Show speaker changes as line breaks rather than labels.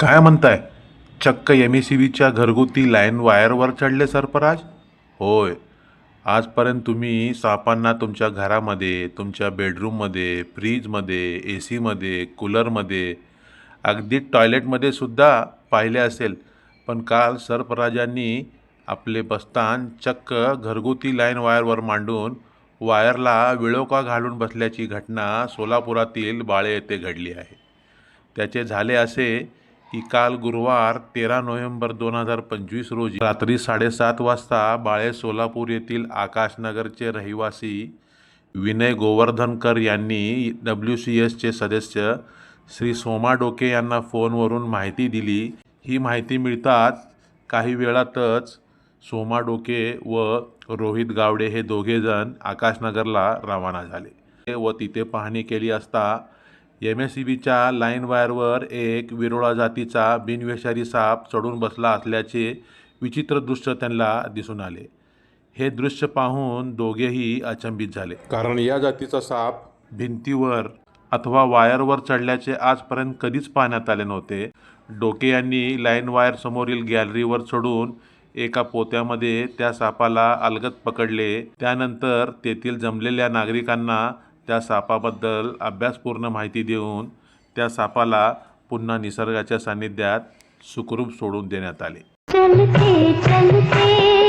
काय म्हणताय? चक्क एम एस सी बीच्या घरगुती लाईन वायरवर चढले सरपराज होय. आजपर्यंत तुम्ही सापांना तुमच्या घरामध्ये तुमच्या बेडरूममध्ये फ्रीजमध्ये ए सीमध्ये कूलरमध्ये अगदी टॉयलेटमध्ये सुद्धा पाहिले असेल. पण काल सरपराजांनी आपले बस्तान चक्क घरगुती लाईन वायरवर मांडून वायरला विळोका घालून बसल्याची घटना सोलापुरातील बाळे येथे घडली आहे. त्याचे झाले असे की काल गुरुवार तेरा नोव्हेंबर दोन हजार पंचवीस रोजी रात्री साडेसात वाजता बाळे सोलापूर येथील आकाशनगरचे रहिवासी विनय गोवर्धनकर यांनी डब्ल्यू सी एसचे सदस्य श्री सोमा डोके यांना फोनवरून माहिती दिली. ही माहिती मिळताच काही वेळातच सोमा डोके व रोहित गावडे हे दोघेजण आकाशनगरला रवाना झाले व तिथे पाहणी केली असता एम एस सी बीच्या लाईन वायरवर एक विरोळा जातीचा बिनविषारी साप चढून बसला असल्याचे विचित्र दृश्य त्यांना दिसून आले. हे दृश्य पाहून दोघेही अचंबित झाले. कारण या जातीचा साप भिंतीवर अथवा वायरवर चढल्याचे आजपर्यंत कधीच पाहण्यात आले नव्हते. डोके यांनी लाईन वायर समोरील गॅलरीवर चढून एका पोत्यामध्ये त्या सापाला अलगत पकडले. त्यानंतर तेथील जमलेल्या नागरिकांना त्या सापाबद्दल अभ्यासपूर्ण माहिती देऊन त्या सापाला पुन्हा निसर्गाच्या सान्निध्यात सुखरूप सोडून देण्यात आले.
चलते चलते.